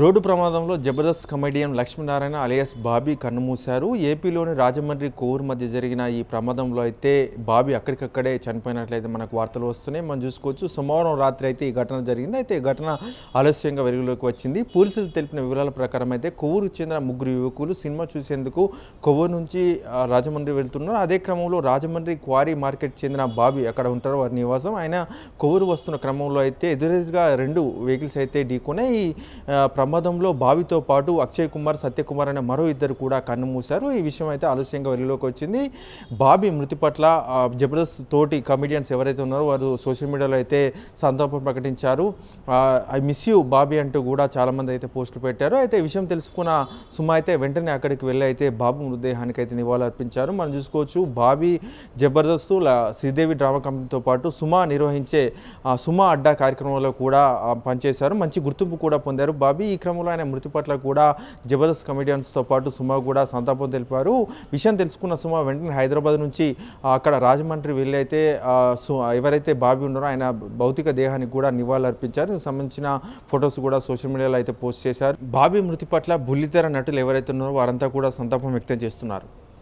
Road ప్రమాదంలో Jabardasth comedian Lakshminarayana alias Bobby కన్నుమూశారు. ఏపీలోని రాజమండ్రి కోవూరు మధ్య జరిగిన ఈ ప్రమాదంలో అయితే బాబీ అక్కడికక్కడే చనిపోయినట్లయితే మనకు వార్తలు వస్తున్నాయి. మనం చూసుకోవచ్చు. సోమవారం రాత్రి అయితే ఈ ఘటన జరిగింది. అయితే ఈ ఘటన ఆలస్యంగా వెలుగులోకి వచ్చింది. పోలీసులు తెలిపిన వివరాల ప్రకారం అయితే కొవ్వూరు చెందిన ముగ్గురు యువకులు సినిమా చూసేందుకు కొవ్వూరు నుంచి రాజమండ్రి వెళ్తున్నారు. అదే క్రమంలో రాజమండ్రి క్వారీ మార్కెట్ చెందిన బాబీ అక్కడ ఉంటారు. వారి నివాసం. ఆయన కొవ్వూరు వస్తున్న క్రమంలో అయితే ఎదురెదురుగా రెండు వెహికల్స్ అయితే ఢీకొనే ఈ ప్రమాదంలో బావితో పాటు అక్షయ్ కుమార్ సత్యకుమార్ అనే మరో ఇద్దరు కూడా కన్ను మూశారు. ఈ విషయం అయితే ఆలస్యంగా వెలుగులోకి వచ్చింది. బాబీ మృతి పట్ల జబర్దస్త్ తోటి కమిడియన్స్ ఎవరైతే ఉన్నారో వారు సోషల్ మీడియాలో అయితే సంతాపం ప్రకటించారు. ఐ మిస్ యూ బాబీ అంటూ కూడా చాలామంది అయితే పోస్టులు పెట్టారు. అయితే ఈ విషయం తెలుసుకున్న సుమా అయితే వెంటనే అక్కడికి వెళ్ళి అయితే బాబు మృతదేహానికి అయితే నివాళులు అర్పించారు. మనం చూసుకోవచ్చు బాబీ జబర్దస్త్ శ్రీదేవి డ్రామా కంపెనీతో పాటు సుమా నిర్వహించే సుమా అడ్డా కార్యక్రమంలో కూడా పనిచేశారు. మంచి గుర్తింపు కూడా పొందారు బాబీ. ఈ క్రమంలో ఆయన మృతి పట్ల కూడా జబర్దస్త్ కమెడియన్స్తో పాటు సుమ కూడా సంతాపం తెలిపారు. విషయం తెలుసుకున్న సుమా వెంటనే హైదరాబాద్ నుంచి అక్కడ రాజమండ్రి వెళ్ళైతే సు- ఎవరైతే బాబీ ఉన్నారో ఆయన భౌతిక దేహానికి కూడా నివాళులర్పించారు. దీనికి సంబంధించిన ఫొటోస్ కూడా సోషల్ మీడియాలో అయితే పోస్ట్ చేశారు. బాబీ మృతి పట్ల బుల్లితెర నటులు ఎవరైతే ఉన్నారో వారంతా కూడా సంతాపం వ్యక్తం చేస్తున్నారు.